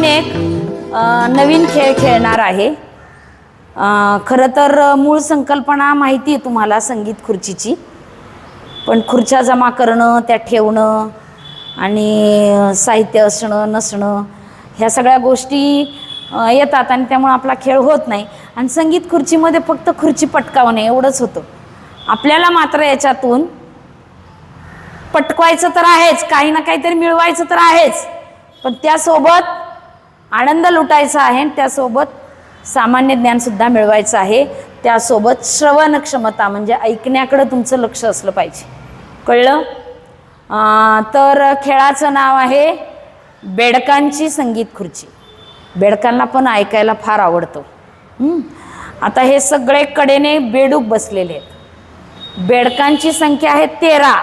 आपण एक नवीन खेळ खेळणार आहे. खरं तर मूळ संकल्पना माहिती आहे तुम्हाला संगीत खुर्चीची. पण खुर्च्या जमा करणं त्या ठेवणं आणि साहित्य असणं नसणं ह्या सगळ्या गोष्टी येतात आणि त्यामुळे आपला खेळ होत नाही. आणि संगीत खुर्चीमध्ये फक्त खुर्ची पटकावणे एवढंच होतं. आपल्याला मात्र याच्यातून पटकवायचं तर आहेच काही ना काहीतरी मिळवायचं तर आहेच. पण त्यासोबत आनंद लुटायचा आहे. आणि त्यासोबत सामान्य ज्ञानसुद्धा मिळवायचं आहे. त्यासोबत श्रवण क्षमता म्हणजे ऐकण्याकडं तुमचं लक्ष असलं पाहिजे. कळलं? तर खेळाचं नाव आहे बेडकांची संगीत खुर्ची. बेडकांना पण ऐकायला फार आवडतं. आता हे सगळे कडेने बेडूक बसलेले आहेत. बेडकांची संख्या आहे तेरा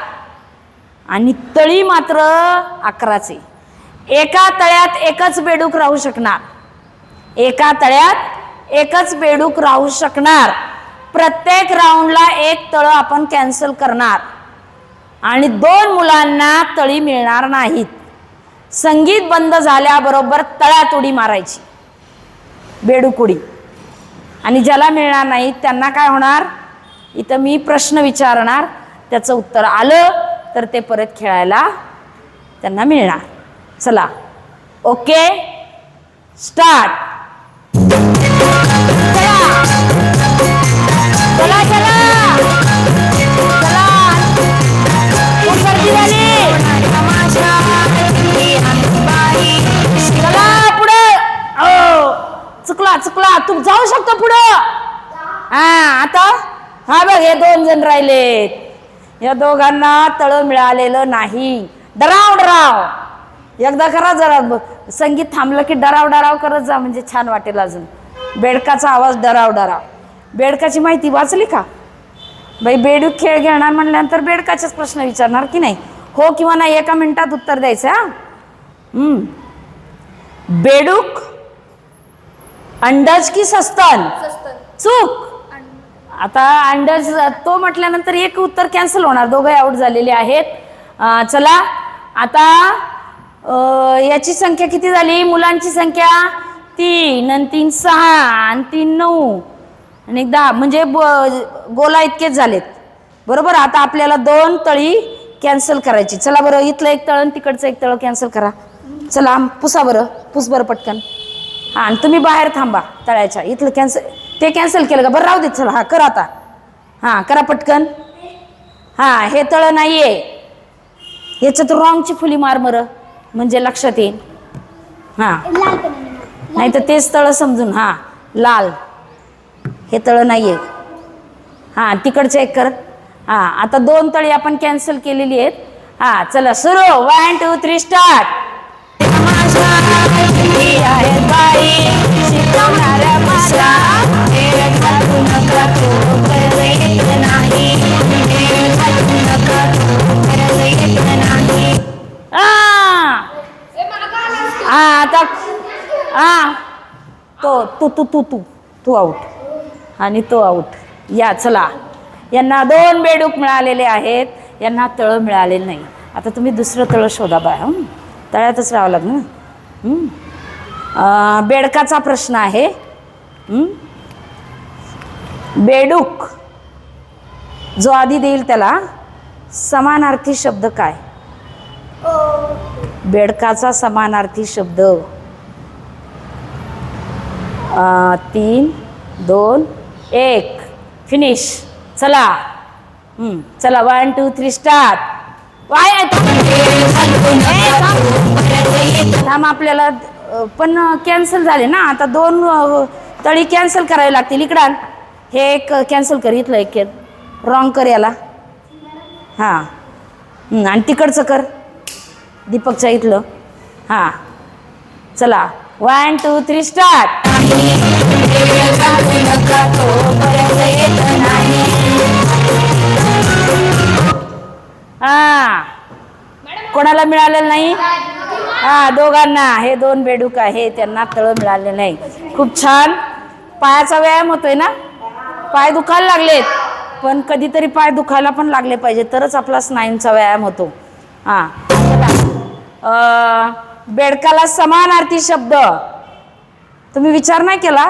आणि तळी मात्र अकराचे. एका तळ्यात एकच बेडूक राहू शकणार. एका तळ्यात एकच बेडूक राहू शकणार. प्रत्येक राऊंडला एक तळं आपण कॅन्सल करणार. आणि दोन मुलांना तळी मिळणार नाहीत. संगीत बंद झाल्याबरोबर तळ्यात उडी मारायची. बेडूक उडी आणि ज्याला मिळणार नाही त्यांना काय होणार? इथं मी प्रश्न विचारणार. त्याचं उत्तर आलं तर ते परत खेळायला त्यांना मिळणार. चला. ओके स्टार्ट चला. चला चला. पुढे. चुकला चुकला. तू जाऊ शकतो पुढं. हा आता? हा बघ हे दोन जण राहिलेत. या दोघांना तळ मिळालेलं नाही. डराव डराव. एकदा करा जरा संगीत थांबलं की डराव डराव करत जा म्हणजे छान वाटेल अजून. बेडकाचा आवाज डराव डराव. बेडकाची माहिती वाचली का? बाई बेडूक खेळ घेणार म्हणल्यानंतर बेडकाचेच प्रश्न विचारणार की नाही? हो किंवा नाही एका मिनिटात उत्तर द्यायचं हा? बेडूक अंडज की सस्तन? चूक. आता अंडज तो म्हटल्यानंतर एक उत्तर कॅन्सल होणार. दोघे आऊट झालेले आहेत. चला आता याची संख्या किती झाली? मुलांची संख्या तीन आणि तीन सहा आणि तीन नऊ. आणि दहा. म्हणजे ब- गोला इतकेच झालेत. बरोबर? आता आपल्याला दोन तळी कॅन्सल करायची. चला बरं इथलं एक तळ आणि तिकडचं एक तळ कॅन्सल करा. चला पुसा बरं. पुस बरं पटकन. हां आणि तुम्ही बाहेर थांबा तळ्याच्या. इथलं कॅन्सल ते कॅन्सल केलं का? बरं राहू दे. चला हां करा आता. हां करा पटकन. हां हे तळं नाही आहे याच्यात रॉंगची फुली मार मरं. म्हणजे लक्षात येईल. हां. नाही तर तेच तळं समजून हां लाल. हे तळं नाही आहे हां तिकडचं एक कर. हां आता दोन तळी आपण कॅन्सल केलेली आहेत. हां चला सुरू. वन टू थ्री स्टार्ट आ! हा आता हा. तो तू तू तू तू. तू आऊट आणि तो आऊट या चला. यांना दोन बेडूक मिळालेले आहेत. यांना तळं मिळालेलं नाही. आता तुम्ही दुसरं तळं शोधा बा हं? तळ्यातच राहावं लागलं ना. बेडकाचा प्रश्न आहे. बेडूक जो आधी देईल त्याला समानार्थी शब्द काय? बेडकाचा समानार्थी शब्द. तीन दोन एक. फिनिश चला. चला. वन टू थ्री स्टार्ट वाय थांब. आपल्याला पण कॅन्सल झाले ना? आता दोन तळी कॅन्सल करावी लागतील. इकडं हे एक कॅन्सल कर. इथलं एक रॉंग कर याला. हां. आणि तिकडचं कर. दीपकच्या इथलं. हां. चला. वन टू थ्री स्टार्ट हा. कोणाला मिळालेलं नाही? हा दोघांना. हे दोन बेडूक आहे त्यांना तळ मिळाले नाही. खूप छान. पायाचा व्यायाम होतोय ना? पाय दुखायला लागलेत. पण कधीतरी पाय दुखायला पण लागले पाहिजे. तरच आपला स्नायूंचा व्यायाम होतो. हां. बेडकाला समानार्थी शब्द. तुम्ही विचार नाही केला?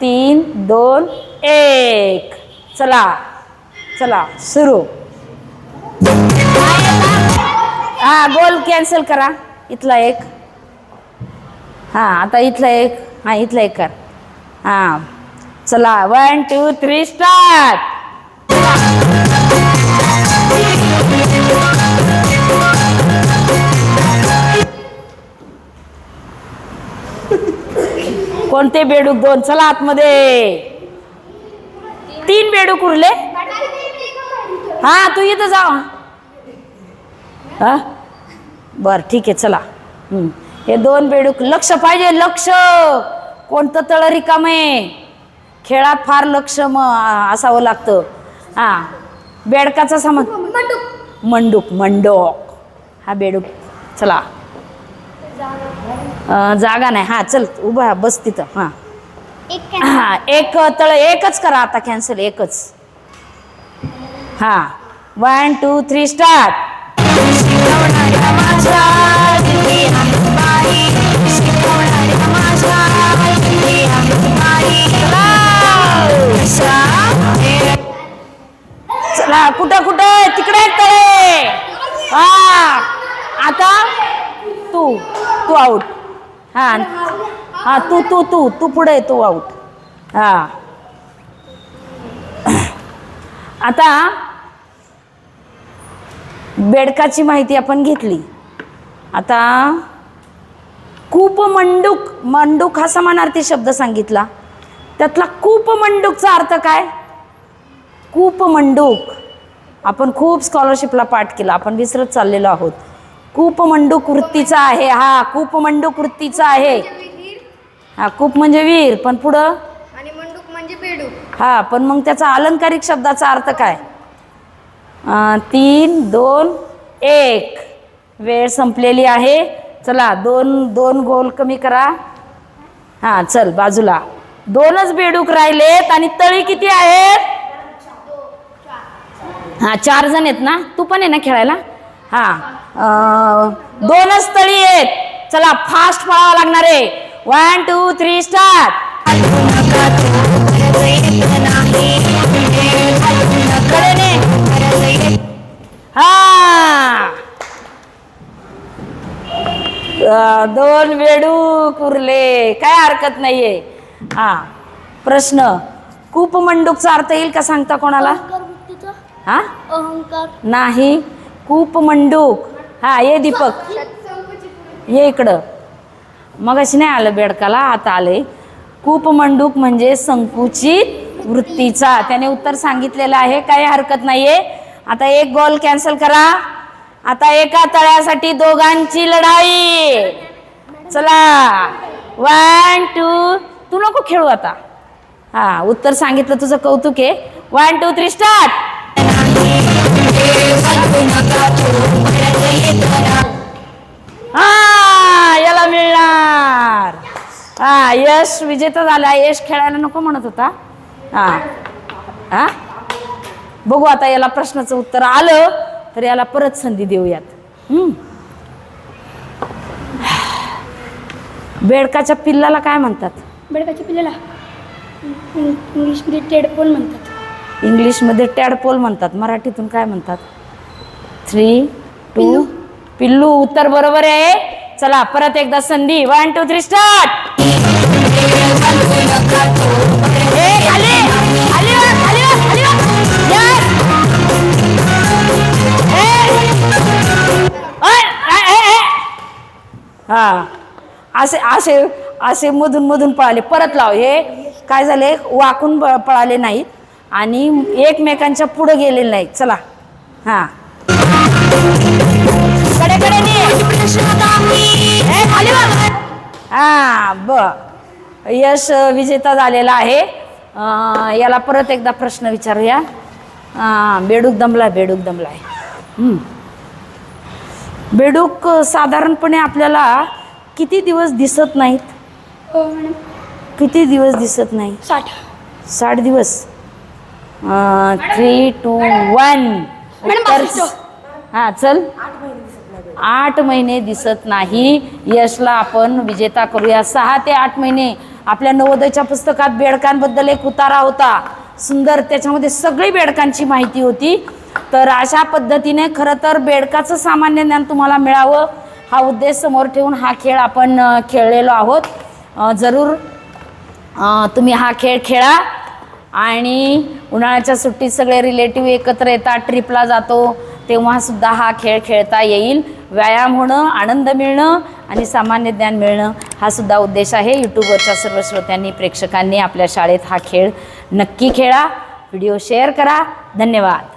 तीन दोन एक. चला चला सुरू. हा गोल कॅन्सल करा. इथला एक. हा आता इथला एक. हा इथला एक कर. हा. चला वन टू थ्री स्टार्ट कोणते बेडूक दोन. चला आतमध्ये. तीन बेडूक उरले हा तू इथं जा. हा? बर ठीक आहे चला. हे दोन बेडूक लक्ष पाहिजे लक्ष. कोणतं तळ रिकामे खेळात फार लक्ष म असावं लागतं. हा. बेडकाचा सामान मंडूक. मंडोक हा बेडूक चला. जागा नाही. हा चल उभा बस तिथं. हा. एक हा एक तळ एकच करा आता कॅन्सल एकच. हा. वन टू थ्री स्टार्ट तू तू तू पुढे तू आऊट हा. आता बेडकाची माहिती आपण घेतली. आता कूप मंडूक मंडूक हा समानार्थी शब्द सांगितला. त्यातला कूप मंडूकचा अर्थ काय? कूप मंडूक आपण खूप स्कॉलरशिपला पाठ केला आपण विसरत चाललेलो आहोत. कूप मंडूक वृत्तीचा आहे हा कूप मंडूक वृत्तीचा आहे. हा कूप म्हणजे वीर पण पुढं? आणि मंडूक म्हणजे बेडूक. हा पण मग त्याचा अलंकारिक शब्दाचा अर्थ काय? अं, तीन दोन एक. वेळ संपलेली आहे. चला दोन दोन गोल कमी करा. हा चल बाजूला. दोनच बेडूक राहिलेत आणि तळी किती आहेत? हा चार जण आहेत ना? तू पण आहे ना खेळायला? हा अं, दोनच तळी आहेत. चला फास्ट पळावं लागणार आहे. वन टू थ्री स्टार्ट हा. दोन वेडू उरले काय हरकत नाहीये. हा. प्रश्न. कूप मंडूकचा अर्थ येईल का सांगता कोणाला? हा? अहंकार नाही. कूप मंडूक. हा ये दीपक. ये इकडं. मग अशी नाही आलं बेडकाला आता आले कूप मंडूक म्हणजे संकुचित वृत्तीचा. त्याने उत्तर सांगितलेलं आहे काही हरकत नाहीये. आता एक गोल कॅन्सल करा. आता एका तळ्यासाठी दोघांची लढाई. चला. वन टू तू नको खेळू आता. हा उत्तर सांगितलं तुझं कौतुक आहे. वन टू थ्री स्टार्ट हा याला मिळणार. हा यश विजेता झाला. यश खेळायला नको म्हणत होता. हा. हा? बघू आता याला प्रश्नाचं उत्तर आलं तर याला परत संधी देऊयात. हम्म. बेडकाच्या पिल्लाला काय म्हणतात? बेडकाच्या पिल्ल्याला इंग्लिशमध्ये टेडपोल म्हणतात. इंग्लिशमध्ये टॅडपोल म्हणतात. मराठीतून काय म्हणतात? थ्री टू पिल्लू उत्तर बरोबर आहे. चला परत एकदा संधी. वन टू थ्री स्टार्ट हा. असे असे असे मधून मधून पळाले. परत लाव हे. काय झाले? वाकून प- पळाले नाहीत आणि एकमेकांच्या पुढे गेलेले नाहीत. चला. हा. कडे कडे हा ब. यश विजेता झालेला आहे. याला परत एकदा प्रश्न विचारूया. बेडूक दमला बेडूक दमलाय. हम्म. बेडूक साधारणपणे आपल्याला किती दिवस दिसत नाहीत? हो मॅडम. किती दिवस दिसत नाही साठ. साठ दिवस. Three two one. हां चल. आठ महिने दिसत नाही. यशला आपण विजेता करूया. सहा ते आठ महिने. आपल्या नवोदयच्या पुस्तकात बेडकांबद्दल एक उतारा होता. सुंदर त्याच्यामध्ये सगळी बेडकांची माहिती होती. तर अशा पद्धतीने खरं तर बेडकाचं सामान्य ज्ञान तुम्हाला मिळावं. हा उद्देश समोर ठेवून हा खेळ आपण खेळलेलो आहोत. जरूर तुम्ही हा खेळ खेळा. आणि उन्हाळ्याच्या सुट्टीत सगळे रिलेटिव्ह एकत्र येतात ट्रिपला जातो. तेव्हासुद्धा हा खेळ खेळता येईल. व्यायाम होणं आनंद मिळणं आणि सामान्य ज्ञान मिळणं हा सुद्धा उद्देश आहे. यूट्यूबवरच्या सर्व श्रोत्यांनी प्रेक्षकांनी आपल्या शाळेत हा खेळ नक्की खेळा. व्हिडिओ शेअर करा. धन्यवाद.